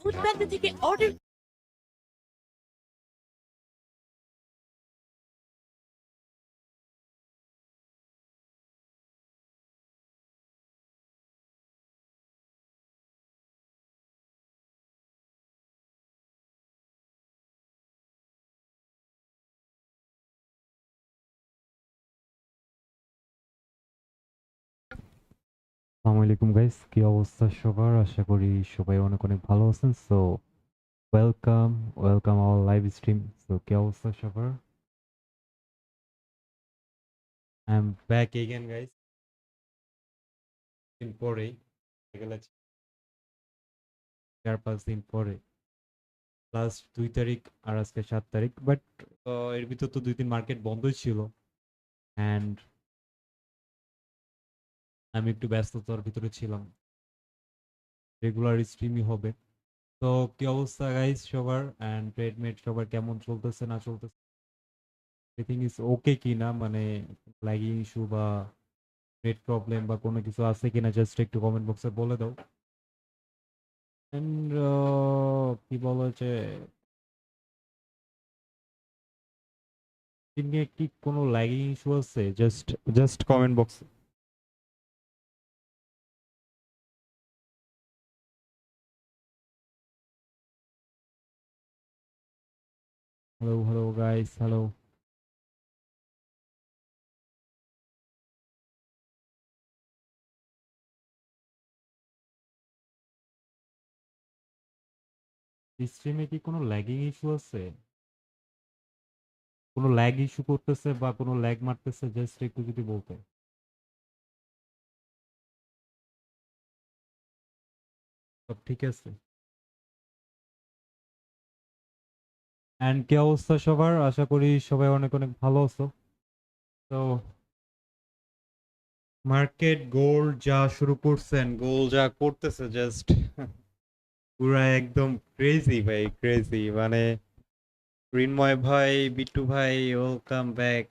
Food থেকে order আসসালামু আলাইকুম গাইস কি অবস্থা সবার? আশা করি সবাই অনেক অনেক ভালো আছেন। So welcome welcome our live stream so কি অবস্থা সবার? I am back again guys দিন পরে চার, পাঁচ দিন পরে। লাস্ট দুই তারিখ আর আজকে সাত তারিখ। বাট এর ভিতর তো দুই দিন মার্কেট বন্ধই ছিল। অ্যান্ড আমি একটু ব্যস্ততার ভিতরে ছিলাম। রেগুলার স্ট্রিমই হবে। তো কি অবস্থা গাইস সবার? অ্যান্ড ট্রেডমেট সবার কেমন চলতেছে, না চলতেছে? এভরিথিং ইজ ওকে কি না মানে ল্যাগিং ইস্যু বা নেট প্রবলেম বা কোনো কিছু আছে কিনা? জাস্ট একটু কমেন্ট বক্সে বলে দাও। অ্যান্ড কি বলা যে কি কোনো ল্যাগিং ইস্যু আছে? জাস্ট জাস্ট কমেন্ট বক্সে Hello, hello guys, hello. স্ট্রিমে কি কোনো ল্যাগিং ইস্যু আছে? কোনো ল্যাগ ইস্যু করতেছে বা কোনো ল্যাগ মারতেছে? জাস্ট একটু যদি বলতে। সব ঠিক আছে? অ্যান্ড কি অবস্থা সবার? আশা করি সবাই অনেক অনেক ভালো আছো। তো মার্কেট গোল্ড যা শুরু করছেন গোল যা করতেছে জাস্ট পুরা একদম ক্রেজি ভাই ক্রেজি মানে রিন্ময় ভাই, বিট্টু ভাই ওয়েলকাম ব্যাক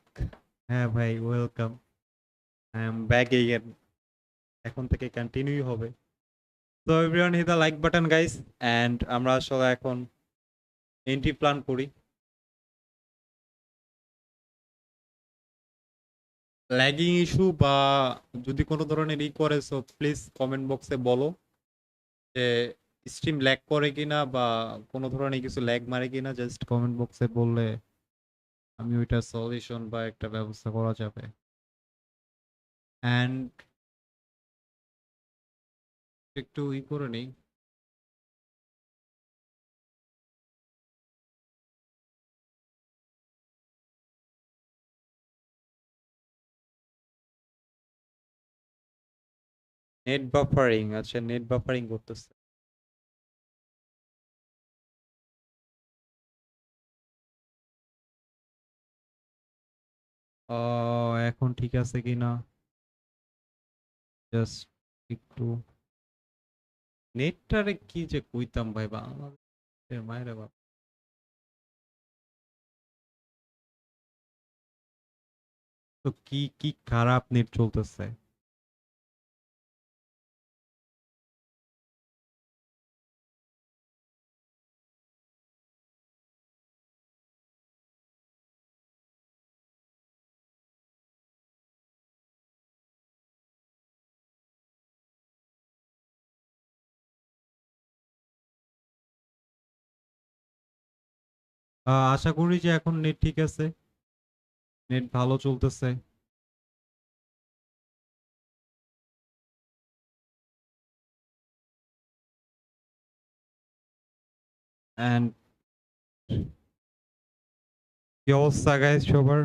হ্যাঁ ভাই welcome I am back again এখন থেকে কন্টিনিউ হবে। তো everyone hit the like button guys and আমরা আসলে এখন এন্ট্রি প্ল্যান করি। ল্যাগিং ইস্যু বা যদি কোনো ধরনের ই করে সো প্লিজ কমেন্ট বক্সে বলো যে স্ট্রিম ল্যাগ করে কিনা বা কোনো ধরনের কিছু ল্যাগ মারে কিনা জাস্ট কমেন্ট বক্সে বললে আমি ওইটা সলিউশন বা একটা ব্যবস্থা করা যাবে। অ্যান্ড একটু ই করে নিই। নেট বাফারিং আচ্ছা নেট বাফারিং করতেছে। ও, এখন ঠিক আছে কি না জাস্ট একটু নেটটারে কি যে কইতাম ভাই বাংলাদেশের মায়ের বাপ। তো কি কি খারাপ নেট চলতেছে? আশা করি যে এখন নেট ঠিক আছে। নেট ভালো চলতেছে। কি অবস্থা সবার?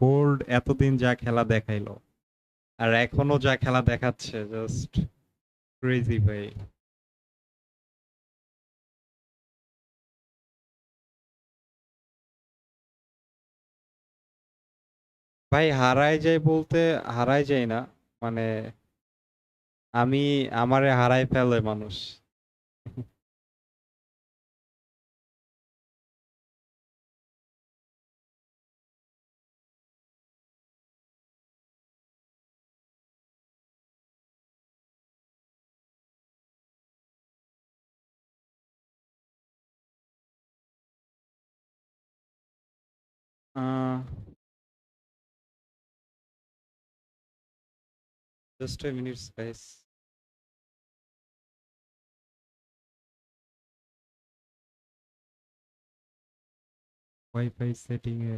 গোল্ড এতদিন যা খেলা দেখাইলো। আর এখনও যা খেলা দেখাচ্ছে জাস্ট ক্রেজি ভাই। ভাই হারায় যাই বলতে হারায় যাই না। মানে আমি আমারে হারাই ফেলে মানুষ। আহ just a minute, guys. Wi-Fi setting এ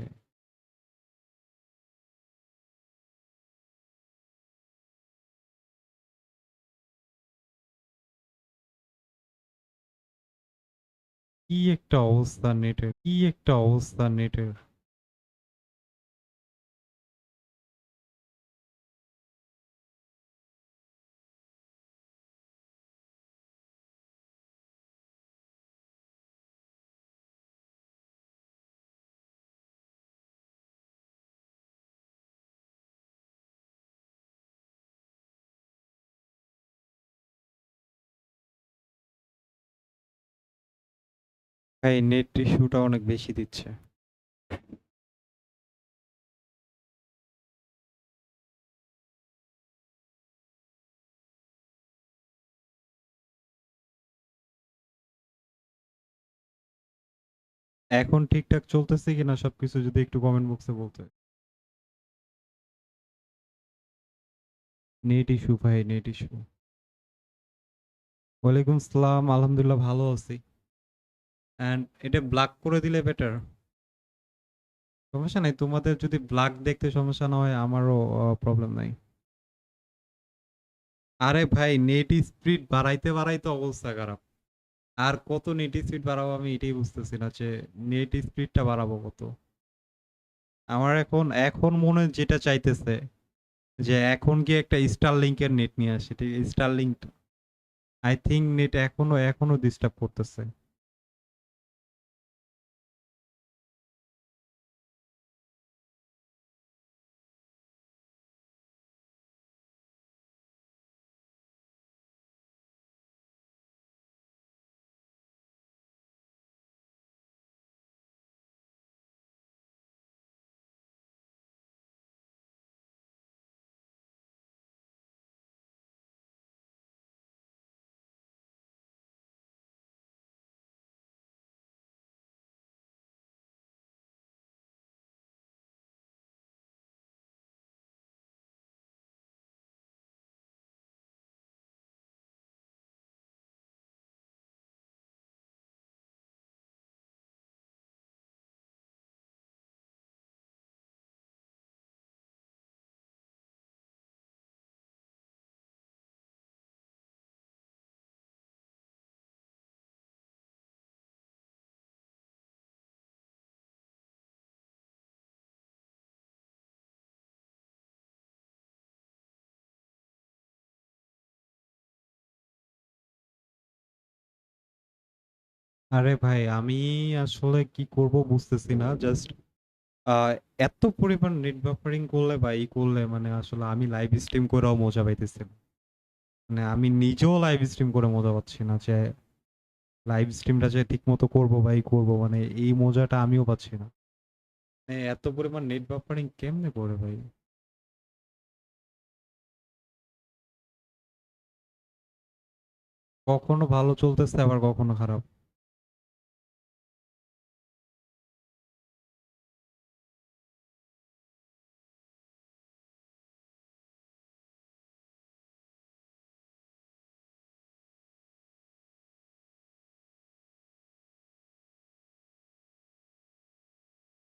কি একটা অবস্থা নেটের কি একটা অবস্থা নেটের ভাই নেট ইস্যুটা অনেক বেশি দিচ্ছে। এখন ঠিকঠাক চলতেছে কিনা সবকিছু যদি একটু কমেন্ট বক্সে বলতে। নেট ইস্যু ভাই নেট ইস্যু ওয়ালাইকুম আসসালাম, আলহামদুলিল্লাহ ভালো আছি। অ্যান্ড এটা ব্ল্যাক করে দিলে বেটার সমস্যা নাই, তোমাদের যদি ব্ল্যাক দেখতে সমস্যা না হয়, আমারও প্রবলেম নাই। আরে ভাই নেট স্পিড বাড়াইতে বাড়াইতে অবস্থা খারাপ। আর কত নেট স্পিড বাড়াবো আমি এটাই বুঝতেছি না যে নেট স্পিডটা বাড়াবো কত। আমার এখন এখন মনে যেটা চাইতেছে, যে এখন কি একটা স্টার লিঙ্কের নেট নিয়ে আসে Starlink I think net এখনও এখনও ডিস্টার্ব করতেছে। আরে ভাই, আমি আসলে কি করব বুঝতেছি না। জাস্ট এত পরিমাণ নেট বাফারিং করলে বা ই করলে মানে আসলে আমি লাইভ স্ট্রিম করেও মজা পাইতেছি না। মানে আমি নিজেও লাইভ স্ট্রিম করে মজা পাচ্ছি না যে লাইভ স্ট্রিমটা যে ঠিক মতো করব বা ই করব মানে এই মজাটা আমিও পাচ্ছি না। এত পরিমাণ নেট বাফারিং কেমনে করে ভাই? কখনো ভালো চলতেছে, আবার কখনো খারাপ।